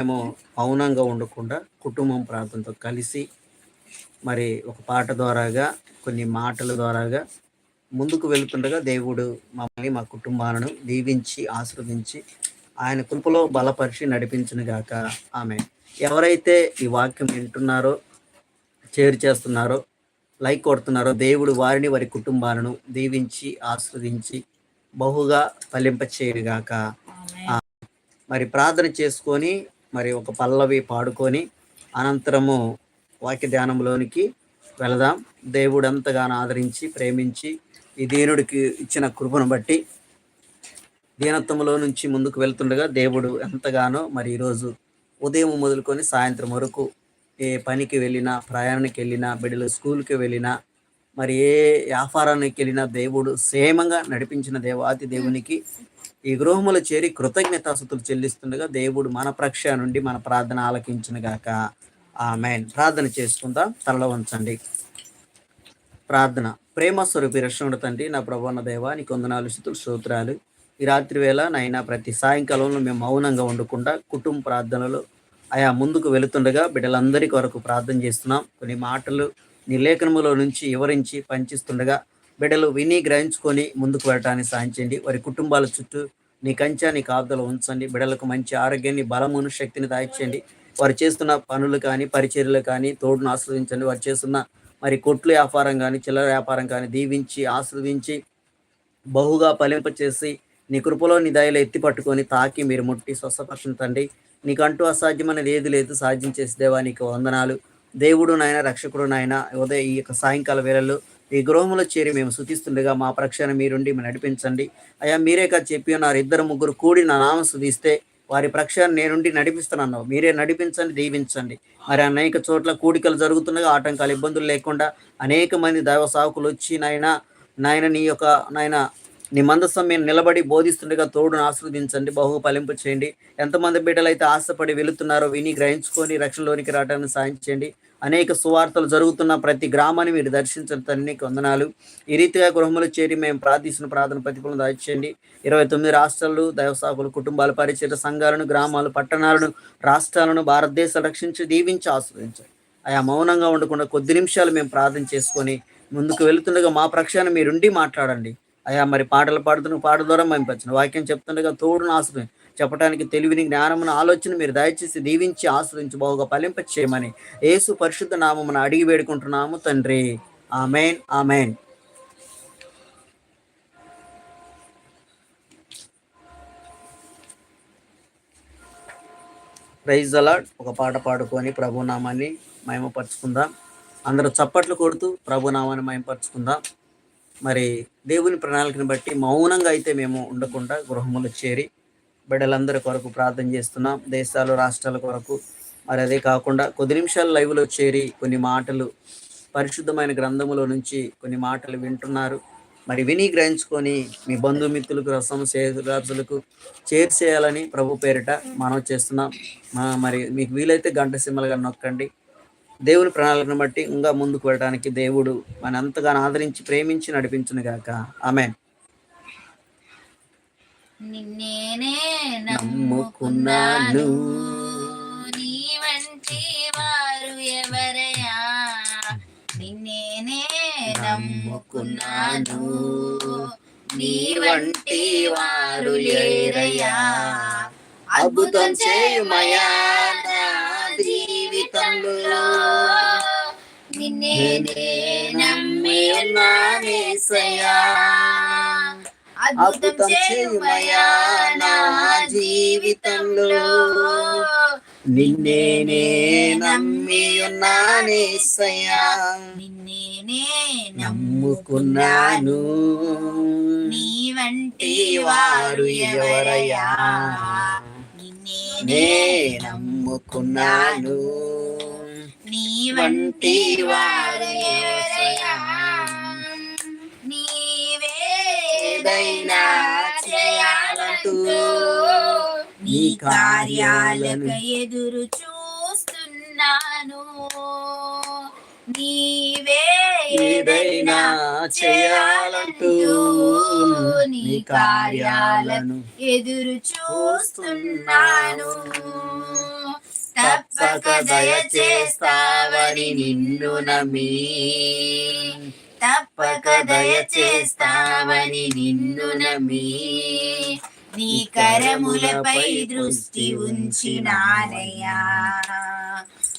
మేము మౌనంగా ఉండకుండా కుటుంబం ప్రాంతంతో కలిసి మరి ఒక పాట ద్వారాగా కొన్ని మాటల ద్వారాగా ముందుకు వెళ్తుండగా దేవుడు మమ్మల్ని మా కుటుంబాలను దీవించి ఆస్వాదించి ఆయన కృపలో బలపరిచి నడిపించిన గాక. ఆమె ఎవరైతే ఈ వాక్యం వింటున్నారో చేరు చేస్తున్నారో లైక్ కొడుతున్నారో దేవుడు వారిని వారి కుటుంబాలను దీవించి ఆస్వాదించి బహుగా ఫలింపచేయుగాక మరి ప్రార్థన చేసుకొని మరి ఒక పల్లవి పాడుకొని అనంతరము వాక్య ధ్యానంలోనికి వెళదాం. దేవుడు ఎంతగానో ఆదరించి ప్రేమించి ఈ దీనుడికి ఇచ్చిన కృపను బట్టి దీనత్వంలో నుంచి ముందుకు వెళ్తుండగా దేవుడు ఎంతగానో మరి ఈరోజు ఉదయం మొదలుకొని సాయంత్రం వరకు ఏ పనికి వెళ్ళినా ప్రయాణానికి వెళ్ళినా బిడ్డలు స్కూల్కి వెళ్ళినా మరి ఏ వ్యాపారానికి వెళ్ళినా దేవుడు క్షేమంగా నడిపించిన దేవాతి దేవునికి ఈ గృహములు చేరి కృతజ్ఞతాసుతులు చెల్లిస్తుండగా దేవుడు మన ప్రక్ష నుండి మన ప్రార్థన ఆలకించిన గాక. మెయిన్ ప్రార్థన చేసుకుందాం. తలలో ఉంచండి. ప్రార్థన. ప్రేమ స్వరూపి రక్షణుడు తండ్రి నా ప్రభాన దేవ నీకు వందనాలు స్థుతులు స్తోత్రాలు. ఈ రాత్రి వేళ నైనా ప్రతి సాయంకాలంలో మేము మౌనంగా ఉండకుండా కుటుంబ ప్రార్థనలు ఆయా ముందుకు వెళుతుండగా బిడ్డలందరి కొరకు ప్రార్థన చేస్తున్నాం. కొన్ని మాటలు నీ లేఖనములో నుంచి వివరించి పంచిస్తుండగా బిడ్డలు విని గ్రహించుకొని ముందుకు వెళ్ళడానికి సాధించండి వారి కుటుంబాల చుట్టూ నీ కంచా నీ కాపుదలు ఉంచండి. బిడ్డలకు మంచి ఆరోగ్యాన్ని బలమును శక్తిని దాయించండి వారు చేస్తున్న పనులు కానీ పరిచర్యలు కానీ తోడును ఆస్వాదించండి. వారు చేస్తున్న మరి కొట్లు వ్యాపారం కానీ చిల్లర వ్యాపారం కానీ దీవించి ఆస్వాదించి బహుగా ఫలింపచేసి నీ కృపలో నీ దయలు ఎత్తి పట్టుకొని తాకి మీరు ముట్టి స్వస్థపరచుతండి నీకంటూ అసాధ్యమైనది ఏది లేదు. సాధ్యం చేసి దేవా నీకు వందనాలు. దేవుడు నాయన రక్షకుడు నాయన ఉదయ ఈ యొక్క సాయంకాల వేళల్లో ఈ గృహంలో చేరి మేము శుతిస్తుండగా మా ప్రక్షణ మీరుండి మేము నడిపించండి. అయ్యా మీరే కాదు చెప్పి ఉన్నారు. ఇద్దరు ముగ్గురు కూడి నా నామ శుతిస్తే వారి ప్రక్షణ నేనుండి నడిపిస్తున్నాను మీరే నడిపించండి దీవించండి. మరి అనేక చోట్ల కూడికలు జరుగుతుండగా ఆటంకాలు ఇబ్బందులు లేకుండా అనేక మంది దైవ సాకులు వచ్చి నాయన నాయన నీ యొక్క నాయన నీ మందసం మేము నిలబడి బోధిస్తుండగా తోడును ఆస్వాదించండి బహు ఫలింపు చేయండి. ఎంతమంది బిడ్డలు అయితే ఆశపడి వెళుతున్నారో విని గ్రహించుకొని రక్షణలోనికి రావడానికి సాధించండి అనేక సువార్తలు జరుగుతున్న ప్రతి గ్రామాన్ని మీరు దర్శించిన తన్ని వందనాలు. ఈ రీతిగా గృహములు చేరి మేము ప్రార్థిస్తున్న ప్రార్థన ప్రతిఫలం దాచేయండి ఇరవై తొమ్మిది రాష్ట్రాలు దైవసాకులు కుటుంబాలు పరిచయ సంఘాలను గ్రామాలు పట్టణాలను రాష్ట్రాలను భారతదేశం రక్షించి దీవించి ఆస్వాదించండి ఆయా మౌనంగా ఉండకుండా కొద్ది నిమిషాలు మేము ప్రార్థన చేసుకొని ముందుకు వెళుతుండగా మా ప్రక్షాన మీరుండి మాట్లాడండి. అయ్యా మరి పాటలు పాడుతున్న పాట ద్వారా మేము వాక్యం చెప్తుండగా తోడును ఆశ్రయం చెప్పడానికి తెలివిని జ్ఞానమును ఆలోచన మీరు దయచేసి దీవించి ఆశ్రయించి బాగుగా ఫలింప చేయమని యేసు పరిశుద్ధ నామమును అడిగి వేడుకుంటున్నాము తండ్రి. Amen amen. ప్రైజ్ అలాడ్ ఒక పాట పాడుకొని ప్రభునామాన్ని మయమపరుచుకుందాం అందరూ చప్పట్లు కొడుతూ ప్రభునామాన్ని మయమపరుచుకుందాం మరి దేవుని ప్రణాళికను బట్టి మౌనంగా అయితే మేము ఉండకుండా గృహములు చేరి బిడ్డలందరి కొరకు ప్రార్థన చేస్తున్నాం. దేశాలు రాష్ట్రాల కొరకు. మరి అదే కాకుండా కొద్ది నిమిషాలు లైవ్లో చేరి కొన్ని మాటలు పరిశుద్ధమైన గ్రంథములో నుంచి కొన్ని మాటలు వింటున్నారు. మరి విని గ్రహించుకొని మీ బంధుమిత్రులకు రసం రాజులకు చేర్చేయాలని ప్రభు పేరిట మనం చేస్తున్నాం. మరి మీకు వీలైతే గంట సిమ్మలుగా నొక్కండి. దేవుని ప్రణాళికను బట్టి ఇంకా ముందుకు వెళ్ళడానికి దేవుడు మన అంతగానో ఆదరించి ప్రేమించి నడిపించును గాక. ఆమె నిన్నేనే నమ్ముకున్నాను. నీ వంటి వారు ఎవరయా నిన్నేనే నమ్ముకున్నాను. నీ వంటి వారు లేరయ్యా? అద్భుతం చేయుమయా జీవితంలో నిన్నే నమ్మి అద్భుతం చేయుమయా నా జీవితంలో నిన్నేనే నమ్మి ఉన్నానేసయ్యా నిన్నేనే నమ్ముకున్నాను నీ వంటి వారు ఎవరయ్యా? నిన్నేనే నే నమ్ముకున్నాను. నీ వంటి నీవేదైనా చేయాలంటూ నీ కార్యాలకు ఎదురు చూస్తున్నాను. నీవే ఏదైనా చేయాలంటూ నీ కార్యాలను ఎదురు చూస్తున్నాను. తప్పక దయచేస్తావని నిన్ను నమ్మి. తప్పక దయచేస్తావని నిన్ను నమ్మి. నీ కరములపై దృష్టి ఉంచినానయ్యా.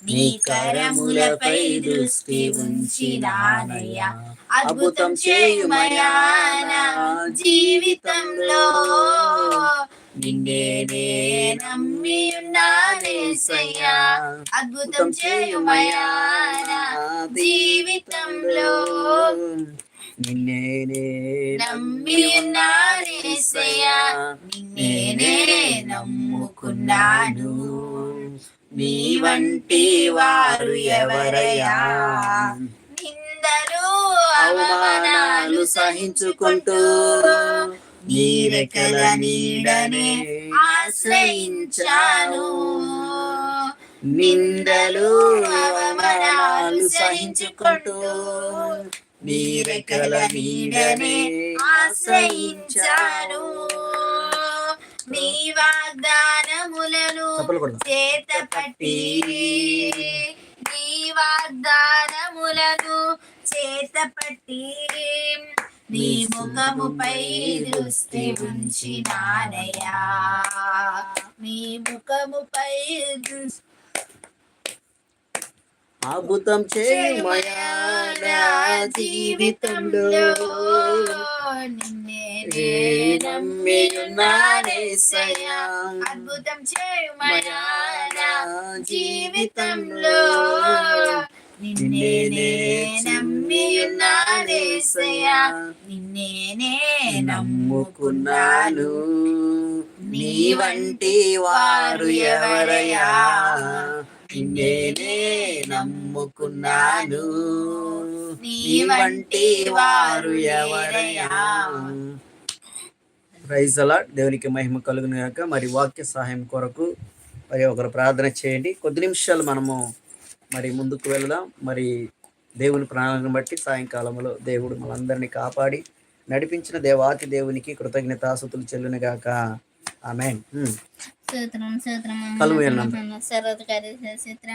నీ కరములపై దృష్టి ఉంచినానయ్యా. అద్భుతం చేయుమయా జీవితంలో. నిన్నే నమ్మి ఉన్నానేసయ్యా అద్భుతం చేయుమయా జీవితంలో. నిన్నే నమ్మి ఉన్నానేసయ్యా నేనే నమ్ముకున్నాను నీ వంటి వారు ఎవరయ్యా నిందలు అవమానాలు సహించుకుంటూ నీ నీడని నీడనే ఆశ్రయించాను నిందలు అవమానాలు సహించుకుంటూ నీ రెక్కల నీడనే ఆశ్రయించాను నీ వాగ్దానములను. చేత పట్టి నీ వాగ్దానములను చేత పట్టి నీ ముఖముపై దృష్టి ఉంచినానయ్యా నీ ముఖముపై దృష్టి అద్భుతం చేయమయా జీవితంలో? నిన్నే. అద్భుతం చేయమయా జీవితంలో? నమ్ముకున్నాను. నీ వంటి వారు ఎవరయ్యా? నిన్నేనే నమ్ముకున్నాను. నీ వంటి వారు ఎవరయ్యా? ప్రైజ్ అలా. దేవునికి మహిమ కలుగును గాక. మరి వాక్య సహాయం కొరకు మరి ఒకరు ప్రార్థన చేయండి. కొద్ది నిమిషాలు మనము మరి ముందుకు వెళ్దాం. మరి దేవుని ప్రాణాలను బట్టి సాయంకాలంలో దేవుడు మనందరినీ కాపాడి నడిపించిన దేవాతి దేవునికి కృతజ్ఞతాసుతులు చెల్లును గాక. ఆమె స్తోత్రం స్తోత్రం కళ్ళు మూయండి సర్వకార్య చిత్ర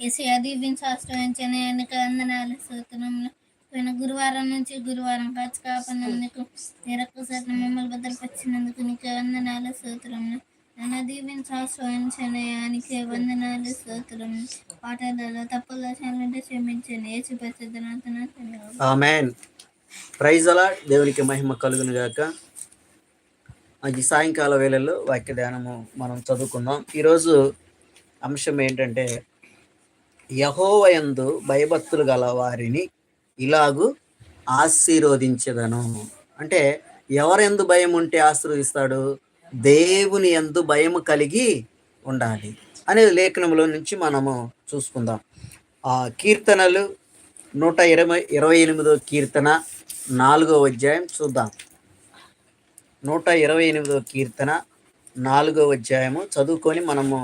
ఏసీ దీవించాశ్రయించిన ఎన్నిక వందనాలు స్తోత్రంలో పోయిన గురువారం నుంచి గురువారం కాచి కాపాడినందుకు నిరకు సత్రం మిమ్మల్ని భద్రపరిచినందుకు నీకు వందనాలు స్తోత్రంలో నన్ను దీవించాశ్రయించిన యానికి వందనాలు స్తోత్రం. పాటలలో తప్పుల చేయాలంటే క్షమించండి. ఏసు పరిశుద్ధనాథన ప్రైజ్ అలా దేవునికి మహిమ కలుగును గాక. అది సాయంకాల వేళల్లో వాక్య ధ్యానము మనం చదువుకుందాం. ఈరోజు అంశం ఏంటంటే యహోవయందు భయభక్తులు గల వారిని ఇలాగు ఆశీర్వదించదను. అంటే ఎవరెందు భయం ఉంటే ఆశీర్వదిస్తాడు? దేవుని ఎందు భయం కలిగి ఉండాలి అనే లేఖనంలో నుంచి మనము చూసుకుందాం. ఆ కీర్తనలు నూట ఇరవై ఇరవై ఎనిమిదో కీర్తన నాలుగో అధ్యాయం చూద్దాం. నూట ఇరవై ఎనిమిదో కీర్తన నాలుగో అధ్యాయము. చదువుకొని మనము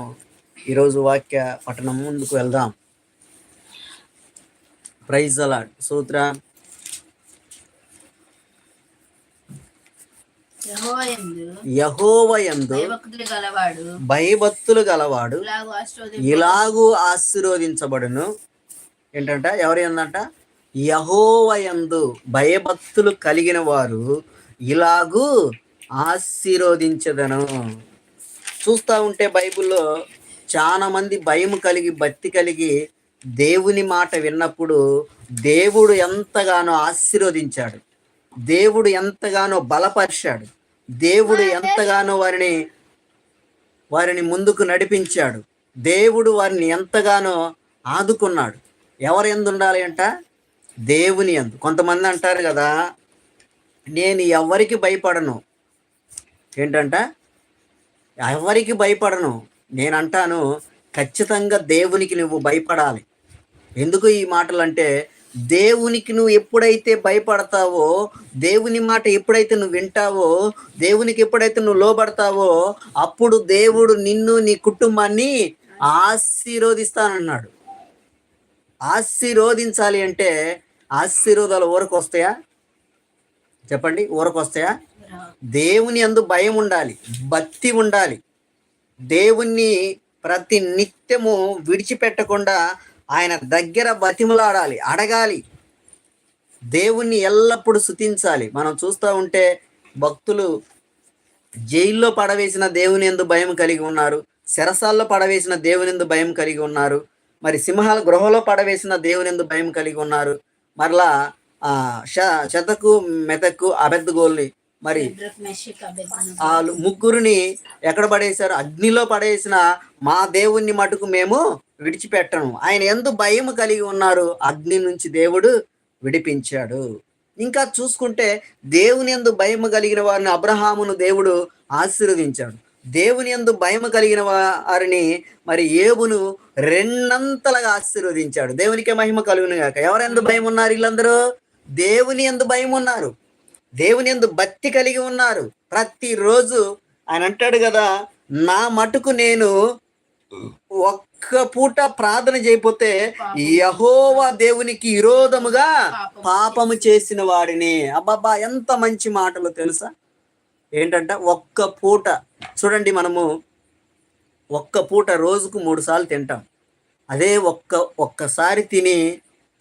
ఈరోజు వాక్య పఠనం ముందుకు వెళ్దాం. ప్రైజ్ అలాడ్ సూత్ర. యెహోవాయందు భయభక్తులు గలవాడు ఇలాగూ ఆశీర్వదించబడును. ఏంటంట? ఎవరు ఏందంట యహోవయందు భయభక్తులు కలిగిన వారు ఇలాగూ ఆశీర్వదించదను. చూస్తూ ఉంటే బైబిల్లో చాలా మంది భయం కలిగి భక్తి కలిగి దేవుని మాట విన్నప్పుడు దేవుడు ఎంతగానో ఆశీర్వదించాడు. దేవుడు ఎంతగానో బలపరిచాడు. దేవుడు ఎంతగానో వారిని వారిని ముందుకు నడిపించాడు. దేవుడు వారిని ఎంతగానో ఆదుకున్నాడు. ఎవరు ఎందు ఉండాలి అంట? దేవుని ఎందు కొంతమంది అంటారు కదా నేను ఎవరికి భయపడను? ఏంటంట? ఎవరికి భయపడను? నేను అంటాను ఖచ్చితంగా దేవునికి నువ్వు భయపడాలి. ఎందుకు ఈ మాటలు అంటే దేవునికి నువ్వు ఎప్పుడైతే భయపడతావో దేవుని మాట ఎప్పుడైతే నువ్వు వింటావో దేవునికి ఎప్పుడైతే నువ్వు లోబడతావో అప్పుడు దేవుడు నిన్ను నీ కుటుంబాన్ని ఆశీర్వదిస్తానన్నాడు. ఆశీర్వదించాలి అంటే ఆశీర్వాదాలు ఊరకు వస్తాయా చెప్పండి ఊరకు వస్తాయా దేవుని అందు భయం ఉండాలి భక్తి ఉండాలి. దేవుణ్ణి ప్రతి నిత్యము విడిచిపెట్టకుండా ఆయన దగ్గర బతిమలాడాలి అడగాలి. దేవుణ్ణి ఎల్లప్పుడూ శుతించాలి మనం చూస్తూ ఉంటే భక్తులు జైల్లో పడవేసిన దేవుని ఎందు భయం కలిగి ఉన్నారు శరసాల్లో పడవేసిన దేవుని ఎందు భయం కలిగి ఉన్నారు మరి సింహాల గృహలో పడవేసిన దేవుని ఎందు భయం కలిగి ఉన్నారు. మరలా శ- శతకు మెతకు అబెద్దగోల్ని మరి. వాళ్ళు ముగ్గురిని ఎక్కడ పడేశారు? అగ్నిలో పడేసిన మా దేవుణ్ణి మటుకు మేము విడిచిపెట్టను. ఆయన ఎందు భయం కలిగి ఉన్నారు. అగ్ని నుంచి దేవుడు విడిపించాడు. ఇంకా చూసుకుంటే దేవుని ఎందు భయం కలిగిన వారిని అబ్రహామును దేవుడు ఆశీర్వదించాడు. దేవుని ఎందు భయం కలిగిన వారిని మరి ఏబును రెండంతలుగా ఆశీర్వదించాడు. దేవునికే మహిమ కలుగును గాక. ఎవరెందు భయం ఉన్నారు వీళ్ళందరూ? దేవుని ఎందు భయం ఉన్నారు దేవుని ఎందు భక్తి కలిగి ఉన్నారు. ప్రతిరోజు ఆయన అంటాడు కదా నా మటుకు నేను ఒక్క పూట ప్రార్థన చేయకపోతే యహోవా దేవునికి విరోధముగా పాపము చేసిన వాడిని. అబ్బాబా ఎంత మంచి మాటలు తెలుసా? ఏంటంట ఒక్క పూట చూడండి మనము ఒక్క పూట రోజుకు మూడు సార్లు తింటాం. అదే ఒక్క ఒక్కసారి తిని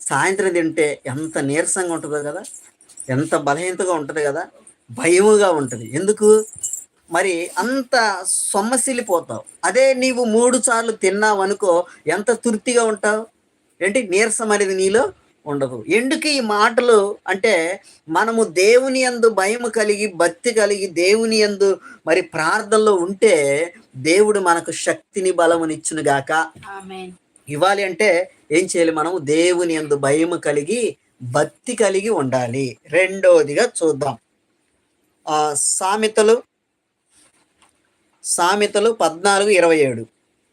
సాయంత్రం తింటే ఎంత నీరసంగా ఉంటుందో కదా. ఎంత బలహీనతగా ఉంటుంది కదా భయముగా ఉంటుంది. ఎందుకు? మరి అంత సొమ్మసిల్లిపోతావు. అదే నీవు మూడు సార్లు తిన్నావు అనుకో ఎంత తృప్తిగా ఉంటావు? ఏంటి? నీరసం అనేది నీలో ఉండదు. ఎందుకు ఈ మాటలు? అంటే మనము దేవుని యందు భయం కలిగి భక్తి కలిగి దేవుని యందు మరి ప్రార్థనలో ఉంటే దేవుడు మనకు శక్తిని బలమునిచ్చును గాక. ఆమేన్. ఇవ్వాలి అంటే ఏం చేయాలి మనము? దేవుని యందు భయం కలిగి భక్తి కలిగి ఉండాలి. రెండవదిగా చూద్దాం. ఆ సామెతలు సామెతలు పద్నాలుగు ఇరవై ఏడు.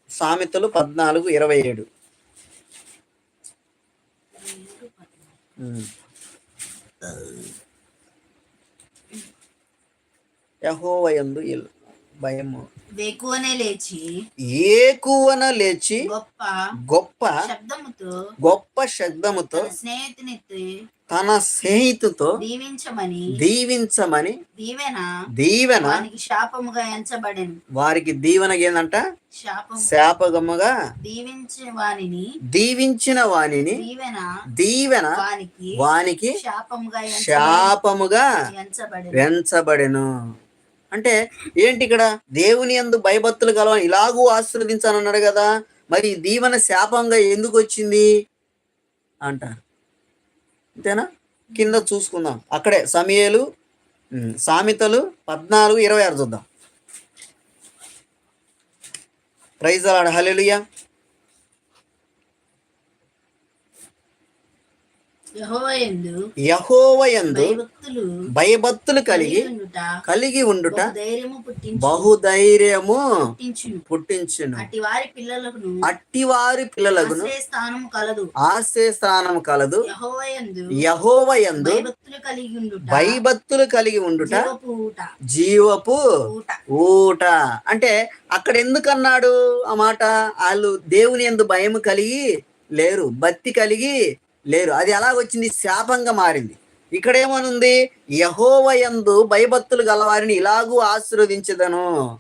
సామెతలు పద్నాలుగు ఇరవై ఏడు. యహోవయందు భయము. వేకువనే లేచి ఏకువన లేచి గొప్ప గొప్ప శబ్దముతో గొప్ప శబ్దముతో తన స్నేహితుని తన స్నేహితుతో దీవించమని దీవించమని దీవెన దీవెన శాపముగా ఎంచబడెను. వారికి దీవెన ఏందంట? శాపగముగా దీవించిన వానిని దీవించిన వానిని దీవెన దీవెన వానికి వానికి శాపముగా శాపముగా ఎంచబడెను. అంటే ఏంటి ఇక్కడ దేవుని యందు భయభక్తులు కలవ ఇలాగూ ఆశీర్వదించానన్నాడు కదా. మరి దీవెన శాపంగా ఎందుకు వచ్చింది? అంటారు అంతేనా? కింద చూసుకుందాం. అక్కడే సమయలు సామెతలు పద్నాలుగు ఇరవై ఆరు చూద్దాం. ప్రైజ్ అలాడు. హలెలుయా యెహోవాయందు భయభక్తులు కలిగి కలిగి ఉండుట బహుధైర్యము పుట్టించును. అట్టి వారి పిల్లలకు అట్టివారి పిల్లలకు ఆశ్రయ స్థానం కలదు. యెహోవాయందు భయభక్తులు కలిగి ఉండుట జీవపు ఊట. అంటే అక్కడ ఎందుకన్నాడు ఆ మాట? వాళ్ళు దేవుని ఎందు భయం కలిగి లేరు భక్తి కలిగి లేరు. అది ఎలాగొచ్చింది? శాపంగా మారింది. ఇక్కడేమనుంది? యహోవయందు భయభక్తులు గలవారిని ఇలాగూ ఆశీర్వదించదను.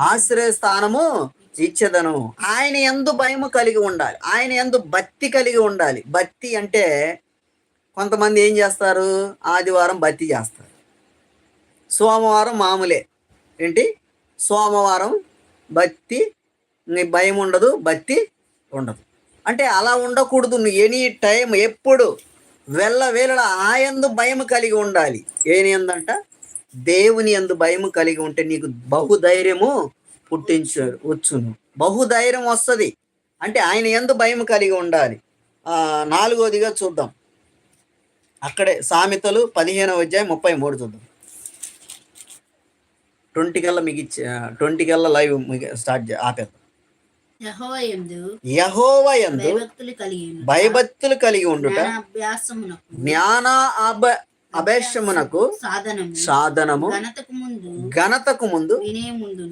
ఆశ్రయ స్థానము ఇచ్చేదను. ఆయన ఎందు భయము కలిగి ఉండాలి. ఆయన ఎందు భక్తి కలిగి ఉండాలి. భక్తి అంటే కొంతమంది ఏం చేస్తారు? ఆదివారం భక్తి చేస్తారు. సోమవారం మామూలే. ఏంటి? సోమవారం భక్తి భయం ఉండదు భక్తి ఉండదు. అంటే అలా ఉండకూడదు. నువ్వు ఎనీ టైం ఎప్పుడు వెళ్ళ వేళ ఆయందు భయం కలిగి ఉండాలి. ఏని ఎందంట దేవుని ఎందు భయం కలిగి ఉంటే నీకు బహుధైర్యము పుట్టించారు వచ్చును. బహుధైర్యం వస్తుంది. అంటే ఆయన ఎందు భయం కలిగి ఉండాలి. నాలుగోదిగా చూద్దాం. అక్కడే సామెతలు పదిహేనవ అధ్యాయం ముప్పై మూడు చూద్దాం. ట్వంటీ కల్లా మీకు ఇచ్చే ట్వంటీ కల్లా లైవ్ స్టార్ట్ ఆపేద్దాం. యెహోవాయందు యహోవ యందు భయభక్తులు కలిగి ఉండుట. జ్ఞాన అభ అభేషమునకు సాధనము. సాధనము. ఘనతకు ముందు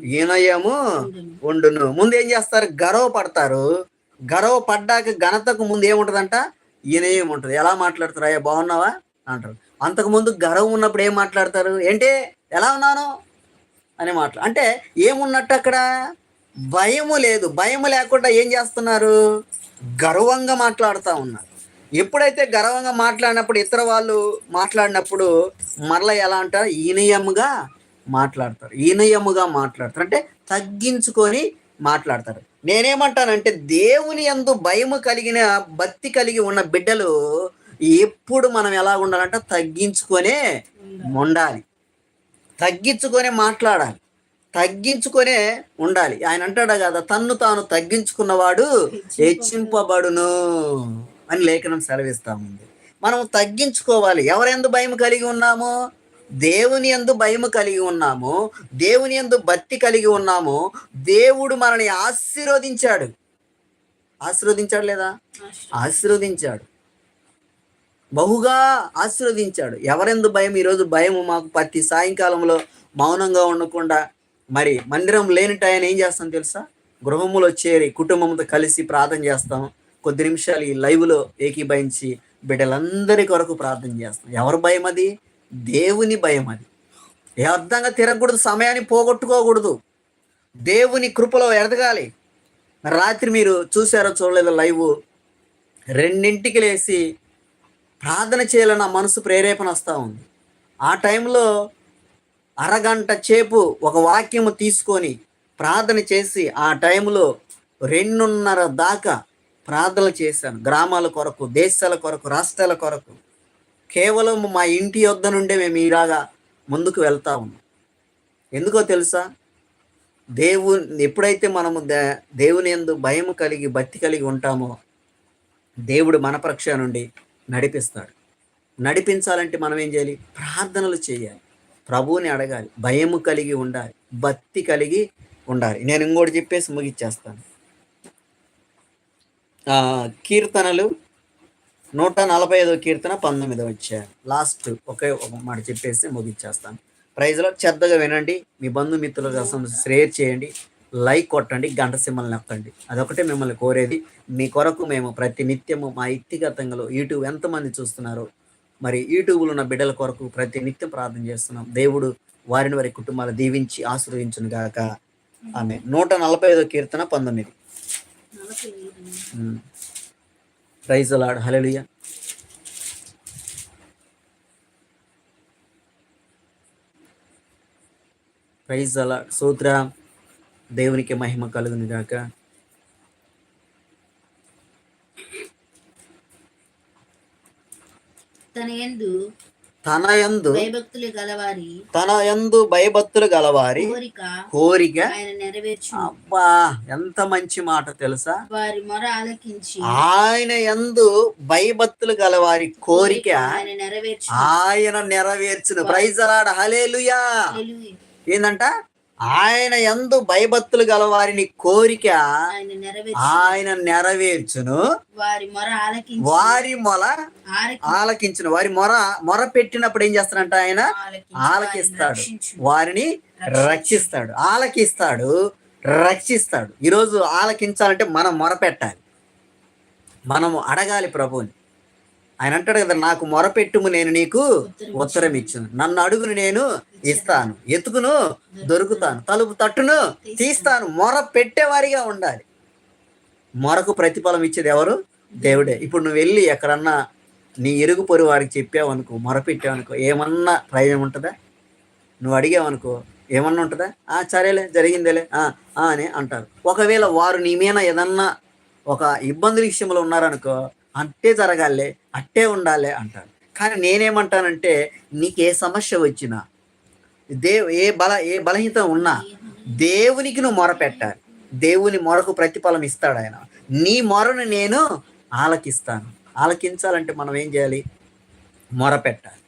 వినయము ఉండును. ముందు ఏం చేస్తారు? గర్వ పడతారు. గర్వ పడ్డాక ఘనతకు ముందు ఏముంటదంట? ఈయన ఉంటుంది. ఎలా మాట్లాడతారు? అయ్యా బాగున్నావా? అంటారు. అంతకు ముందు గర్వం ఉన్నప్పుడు ఏం మాట్లాడతారు? ఏంటి? ఎలా ఉన్నాను? అని మాట్లా అంటే ఏమున్నట్టు అక్కడ? భయము లేదు. భయము లేకుండా ఏం చేస్తున్నారు? గర్వంగా మాట్లాడుతూ ఉన్నారు. ఎప్పుడైతే గర్వంగా మాట్లాడినప్పుడు ఇతర వాళ్ళు మాట్లాడినప్పుడు మరలా ఎలా అంటారు? ఈనయముగా మాట్లాడతారు. ఈనయముగా మాట్లాడతారు. అంటే తగ్గించుకొని మాట్లాడతారు. నేనేమంటానంటే దేవుని యందు భయము కలిగిన భక్తి కలిగి ఉన్న బిడ్డలు ఎప్పుడు మనం ఎలా ఉండాలంటే తగ్గించుకొనే ఉండాలి. తగ్గించుకొనే మాట్లాడాలి. తగ్గించుకొనే ఉండాలి. ఆయన అంటాడు కదా తన్ను తాను తగ్గించుకున్నవాడు హెచ్చింపబడును అని లేఖనం సెలవిస్తా ఉంది. మనం తగ్గించుకోవాలి. ఎవరెందు భయం కలిగి ఉన్నాము? దేవుని ఎందు భయము కలిగి ఉన్నాము. దేవుని ఎందు భక్తి కలిగి ఉన్నాము. దేవుడు మనల్ని ఆశీర్వదించాడు. ఆశీర్వదించాడు లేదా? ఆశీర్వదించాడు. బహుగా ఆశీర్వదించాడు. ఎవరెందు భయం? ఈరోజు భయము మాకు. ప్రతి సాయంకాలంలో మౌనంగా ఉండకుండా మరి మందిరం లేని టైం ఏం చేస్తాం తెలుసా? గృహములో చేరి కుటుంబంతో కలిసి ప్రార్థన చేస్తాం. కొద్ది నిమిషాలు ఈ లైవ్లో ఏకీభవించి బిడ్డలందరి కొరకు ప్రార్థన చేస్తాం. ఎవరి భయం అది? దేవుని భయం అది. ఏ అర్థంగా తిరగకూడదు సమయాన్ని పోగొట్టుకోకూడదు. దేవుని కృపలో ఎదగాలి. రాత్రి మీరు చూసారో చూడలేదు లైవ్. రెండింటికి లేచి ప్రార్థన చేయాలన్న మనసు ప్రేరేపణ వస్తూ ఉంది. ఆ టైంలో అరగంట చేపు ఒక వాక్యము తీసుకొని ప్రార్థన చేసి ఆ టైంలో రెండున్నర దాకా ప్రార్థన చేశాను. గ్రామాల కొరకు దేశాల కొరకు రాష్ట్రాల కొరకు. కేవలం మా ఇంటి యొద్ద నుండే మేము ఇలాగా ముందుకు వెళ్తా ఉన్నాం. ఎందుకో తెలుసా? దేవు ఎప్పుడైతే మనము దే- దేవుని ఎందు భయం కలిగి భక్తి కలిగి ఉంటామో దేవుడు మన పక్ష నుండి నడిపిస్తాడు. నడిపించాలంటే మనం ఏం చేయాలి? ప్రార్థనలు చేయాలి. ప్రభువుని అడగాలి భయము కలిగి ఉండాలి భక్తి కలిగి ఉండాలి. నేను ఇంకోటి చెప్పేసి ముగిచ్చేస్తాను. కీర్తనలు నూట నలభై ఐదో కీర్తన పంతొమ్మిదో వచ్చారు లాస్ట్ ఒకే ఒక మాట చెప్పేసి ముగిచ్చేస్తాను. ప్రైజ్లో చెద్దగా వినండి. మీ బంధుమిత్రుల కోసం షేర్ చేయండి. లైక్ కొట్టండి. గంట సింబల్ నొక్కండి. అదొకటే మిమ్మల్ని కోరేది. మీ కొరకు మేము ప్రతి నిత్యము మా వ్యక్తిగతంగా యూట్యూబ్ ఎంతమంది చూస్తున్నారో మరి యూట్యూబ్లో ఉన్న బిడ్డల కొరకు ప్రతి నిత్యం ప్రార్థన చేస్తున్నాం. దేవుడు వారిని వారి కుటుంబాలు దీవించి ఆశీర్వదించును గాక. ఆమె నూట నలభై ఐదో కీర్తన పంతొమ్మిది. ప్రైజ్ లాడ్ హలలుయ ప్రైజ్ అలా సూత్ర దేవునికి మహిమ కలుగును గాక. తన ఎందు తన యందు భయభక్తులు గలవారి తన యందు భయభక్తులు గలవారి కోరిక కోరిక ఆయన నెరవేర్చు. అబ్బా ఎంత మంచి మాట తెలుసా? వారి మొర ఆలకించి ఆయన యందు భయభక్తులు గలవారి కోరిక ఆయన నెరవేర్చు. ఆయన నెరవేర్చును. ప్రైజ్ అలాడ. హలేలుయా. ఏందంట? ఆయన ఎందు భయభక్తులు గల వారిని కోరిక ఆయన నెరవేర్చు ఆయన నెరవేర్చును. వారి మొర వారి మొల ఆలకి- ఆలకించును. వారి మొర మొర పెట్టినప్పుడు ఏం చేస్తాడంట ఆయన? ఆలకిస్తాడు. వారిని రక్షిస్తాడు. ఆలకిస్తాడు. రక్షిస్తాడు. ఈరోజు ఆలకించాలంటే మనం మొర పెట్టాలి. మనము అడగాలి ప్రభుని ఆయన అంటాడు కదా నాకు మొరపెట్టుము నేను నీకు ఉత్తరం ఇచ్చును. నన్ను అడుగును నేను ఇస్తాను. ఎతుకును దొరుకుతాను. తలుపు తట్టును తీస్తాను. మొర పెట్టేవారిగా ఉండాలి. మొరకు ప్రతిఫలం ఇచ్చేది ఎవరు? దేవుడే. ఇప్పుడు నువ్వు వెళ్ళి ఎక్కడన్నా నీ ఇరుగు పొరి వారికి చెప్పావనుకో మొర పెట్టావనుకో ఏమన్నా ప్రయోజనం ఉంటుందా? నువ్వు అడిగావనుకో ఏమన్నా ఉంటుందా? ఆ సరేలే జరిగిందేలే. అని అంటారు. ఒకవేళ వారు నీ మీద ఏదన్నా ఒక ఇబ్బంది విషయంలో ఉన్నారనుకో అట్టే జరగాలే అట్టే ఉండాలి అంటారు. కానీ నేనేమంటానంటే నీకు ఏ సమస్య వచ్చినా దే ఏ బల ఏ బలహీనత ఉన్నా దేవునికి నువ్వు మొరపెట్టాలి దేవుని మొరకు ప్రతిఫలం ఇస్తాడు ఆయన. నీ మొరను నేను ఆలకిస్తాను. ఆలకించాలంటే మనం ఏం చేయాలి? మొరపెట్టాలి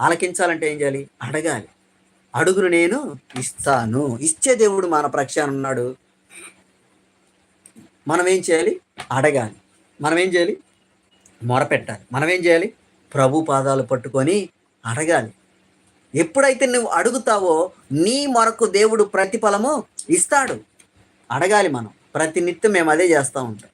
ఆలకించాలంటే ఏం చేయాలి? అడగాలి. అడుగును నేను ఇస్తాను. ఇచ్చే దేవుడు మన ప్రక్షాన ఉన్నాడు. మనం ఏం చేయాలి? అడగాలి. మనం ఏం చేయాలి? మొరపెట్టాలి. మనం ఏం చేయాలి? ప్రభు పాదాలు పట్టుకొని అడగాలి. ఎప్పుడైతే నువ్వు అడుగుతావో నీ మొరకు దేవుడు ప్రతిఫలము ఇస్తాడు. అడగాలి మనం. ప్రతి నిత్యం మేము అదే చేస్తూ ఉంటాం.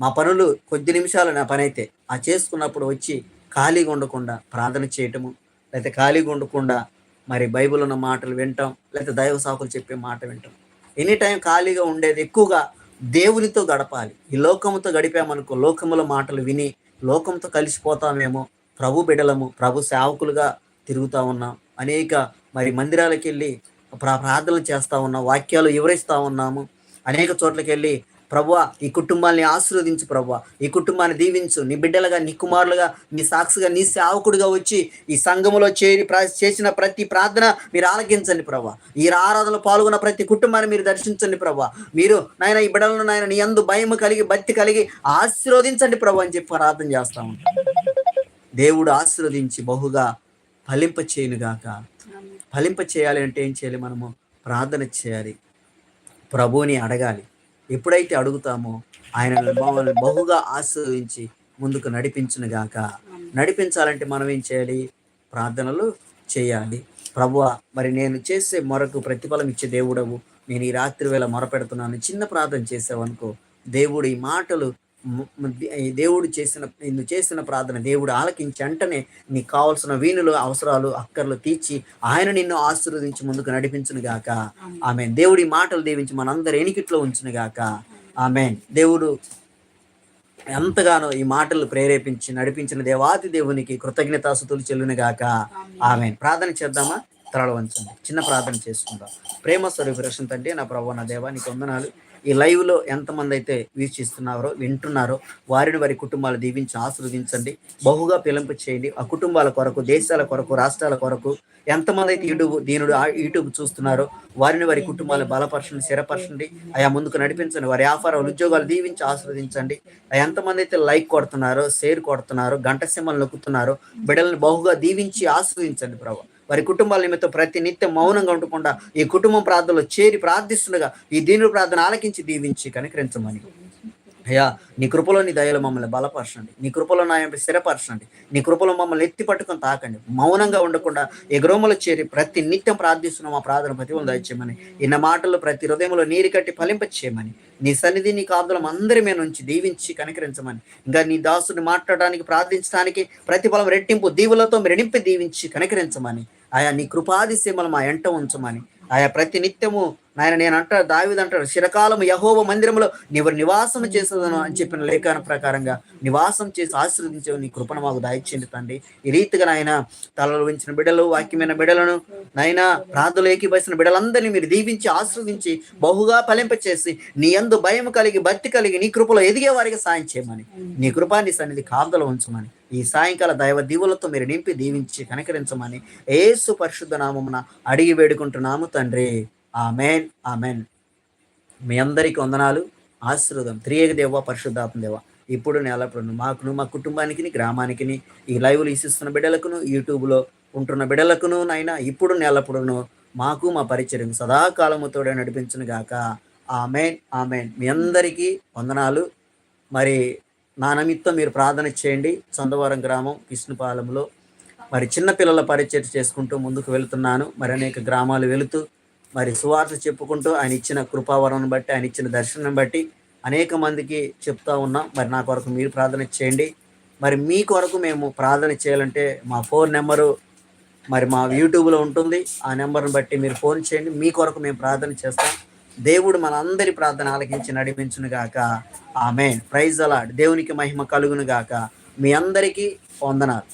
మా పనులు కొద్ది నిమిషాలు నా పని అయితే ఆ చేసుకున్నప్పుడు వచ్చి ఖాళీగా ఉండకుండా ప్రార్థన చేయటము లేకపోతే ఖాళీగా ఉండకుండా మరి బైబిల్ ఉన్న మాటలు వింటాం లేకపోతే దైవ సాకులు చెప్పే మాట వింటాం. ఎనీ టైం ఖాళీగా ఉండేది ఎక్కువగా దేవునితో గడపాలి. ఈ లోకముతో గడిపామనుకో లోకముల మాటలు విని లోకంతో కలిసిపోతామేమో ప్రభు బిడలము ప్రభు సేవకులుగా తిరుగుతూ ఉన్నాం. అనేక మరి మందిరాలకు వెళ్ళి ప్రార్థనలు చేస్తూ ఉన్నాం వాక్యాలు వివరిస్తూ ఉన్నాము. అనేక చోట్లకి వెళ్ళి ప్రభువా ఈ కుటుంబాన్ని ఆశీర్వదించు ప్రభువా. ఈ కుటుంబాన్ని దీవించు. నీ బిడ్డలుగా నీ కుమారులుగా నీ సాక్షిగా నీ సేవకుడిగా వచ్చి ఈ సంఘములో చేరి చేసిన ప్రతి ప్రార్థన మీరు ఆలకించండి ప్రభా ఈ ఆరాధనలో పాల్గొన్న ప్రతి కుటుంబాన్ని మీరు దర్శించండి ప్రభా మీరు నాయన ఈ బిడ్డలను నాయన నీ అందు భయం కలిగి భక్తి కలిగి ఆశీర్వదించండి ప్రభు అని చెప్పి ప్రార్థన చేస్తా ఉంటాం దేవుడు ఆశీర్వదించి బహుగా ఫలింప చేయనుగాక. ఫలింప చేయాలి అంటే ఏం చేయాలి మనము? ప్రార్థన చేయాలి. ప్రభువుని అడగాలి. ఎప్పుడైతే అడుగుతామో ఆయన మమ్మల్ని బహుగా ఆశ్రయించి ముందుకు నడిపించునుగాక. నడిపించాలంటే మనం ఏం చేయాలి? ప్రార్థనలు చేయాలి. ప్రభు మరి నేను చేసే మొరకు ప్రతిఫలం ఇచ్చే దేవుడవు. నేను ఈ రాత్రి వేళ మొరపెడుతున్నాను. చిన్న ప్రార్థన చేసావనుకో దేవుడు ఈ మాటలు దేవుడు చేసిన నువ్వు చేసిన ప్రార్థన దేవుడు ఆలకించి వెంటనే నీకు కావాల్సిన వీణులు అవసరాలు అక్కర్లు తీర్చి ఆయన నిన్ను ఆశీర్వదించి ముందుకు నడిపించును గాక. ఆమె దేవుడి మాటలు దీవించి మనందరి ఎనికిట్లో ఉంచును గాక. ఆమె దేవుడు ఎంతగానో ఈ మాటలు ప్రేరేపించి నడిపించిన దేవాతి దేవునికి కృతజ్ఞతాసుతులు చెల్లును గాక. ఆమె ప్రార్థన చేద్దామా? తరల వంచండి. చిన్న ప్రార్థన చేసుకుందాం. ప్రేమ స్వరూప రక్షణ తండ్రి నా ప్రభు నా దేవా నీకు వందనాలు. ఈ లైవ్లో ఎంతమంది అయితే వీక్షిస్తున్నారో వింటున్నారో వారిని వారి కుటుంబాలు దీవించి ఆశీర్వదించండి. బహుగా పిలంపు చేయండి. ఆ కుటుంబాల కొరకు దేశాల కొరకు రాష్ట్రాల కొరకు ఎంతమంది అయితే యూట్యూబ్ దీనుడు యూట్యూబ్ చూస్తున్నారో వారిని వారి కుటుంబాలను బలపరచండి స్థిరపరచండి. అయా ముందుకు నడిపించండి. వారి వ్యాపారాలు ఉద్యోగాలు దీవించి ఆశీర్వదించండి. ఎంతమంది అయితే లైక్ కొడుతున్నారో షేర్ కొడుతున్నారో గంట సింహలు నొక్కుతున్నారో బిడ్డలను బహుగా దీవించి ఆస్వాదించండి ప్రభావ వారి కుటుంబాల నిమిత్తం ప్రతి నిత్యం మౌనంగా ఉండకుండా ఈ కుటుంబం ప్రార్థనలో చేరి ప్రార్థిస్తుండగా ఈ దీనుడు ప్రార్థన ఆలకించి దీవించి కనికరించమని. అయ్యా నీ కృపలో నీ దయలో మమ్మల్ని బలపరచండి. నీ కృపలో నా స్థిరపరచండి. నీ కృపలో మమ్మల్ని ఎత్తి పట్టుకొని తాకండి. మౌనంగా ఉండకుండా ఎగురోమలు చేరి ప్రతి నిత్యం ప్రార్థిస్తున్న. మా ప్రార్థన ప్రతిఫలం దయచేయమని. ఇన్న మాటలు ప్రతి హృదయంలో నీరు కట్టి ఫలింపచేయమని. నీ సన్నిధి నీ కాదులం అందరి మీద నుంచి దీవించి కనికరించమని. ఇంకా నీ దాసుని మాట్లాడడానికి ప్రార్థించడానికి ప్రతిఫలం రెట్టింపు దీవులతో మీరు నింపి దీవించి కనికరించమని. ఆయా నీ కృపాది మా ఎంట ఉంచమని. ఆయా ప్రతి నిత్యము నాయన నేను అంటాడు దావిది అంటాడు శిరకాలము యహోవ మందిరంలో నీవు నివాసం చేసేదను అని చెప్పిన లేఖన ప్రకారంగా నివాసం చేసి ఆశీర్వదించే నీ కృపను మాకు దాయిచ్చింది తండ్రి. ఈ రీతిగా నాయన తలలు ఉంచిన బిడలు వాక్యమైన బిడలను నాయన ప్రార్థనలు ఏకీభవిస్తున్న బిడలందరినీ మీరు దీవించి ఆశీర్వదించి బహుగా ఫలింపచేసి నీ అందు భయం కలిగి భక్తి కలిగి నీ కృపలో ఎదిగే వారికి సాయం చేయమని. నీ కృపా నీ సన్నిధి కాపుదల ఉంచమని. ఈ సాయంకాల దైవ దీవులతో మీరు నింపి దీవించి కనకరించమని ఏసు పరిశుద్ధ నామమున అడిగి వేడుకుంటున్నాము తండ్రి. Amen amen. మీ అందరికి వందనాలు. ఆశీర్వాదం. త్రియేక దేవ పరిశుద్ధాత్మ దేవ. ఇప్పుడు నెలప్పుడు మాకును మా కుటుంబానికి గ్రామానికి ఈ లైవ్లు ఇస్తున్న బిడ్డలకును యూట్యూబ్లో ఉంటున్న బిడ్డలకును నైనా ఇప్పుడు నెలప్పుడును మాకు మా పరిచయం సదాకాలముతోడే నడిపించును గాక ఆమెన్ ఆమెన్. మీ అందరికీ వందనాలు. మరి నా నిమిత్తం మీరు ప్రార్థన చేయండి. చందవరం గ్రామం కృష్ణపాలెంలో మరి చిన్నపిల్లల పరిచయం చేసుకుంటూ ముందుకు వెళుతున్నాను. మరి అనేక గ్రామాలు వెళుతూ మరి సువార్త చెప్పుకుంటూ ఆయన ఇచ్చిన కృపావరం బట్టి ఆయన ఇచ్చిన దర్శనం బట్టి అనేక మందికి చెప్తా ఉన్నాం మరి నా కొరకు మీరు ప్రార్థన చేయండి. మరి మీ కొరకు మేము ప్రార్థన చేయాలంటే మా ఫోన్ నెంబరు మరి మా యూట్యూబ్లో ఉంటుంది. ఆ నెంబర్ని బట్టి మీరు ఫోన్ చేయండి. మీ కొరకు మేము ప్రార్థన చేస్తాం. దేవుడు మన అందరి ప్రార్థన ఆలకించి నడిపించును గాక. ఆమె ప్రైజ్ అలాడ్ దేవునికి మహిమ కలుగును గాక. మీ అందరికీ వందనాలు.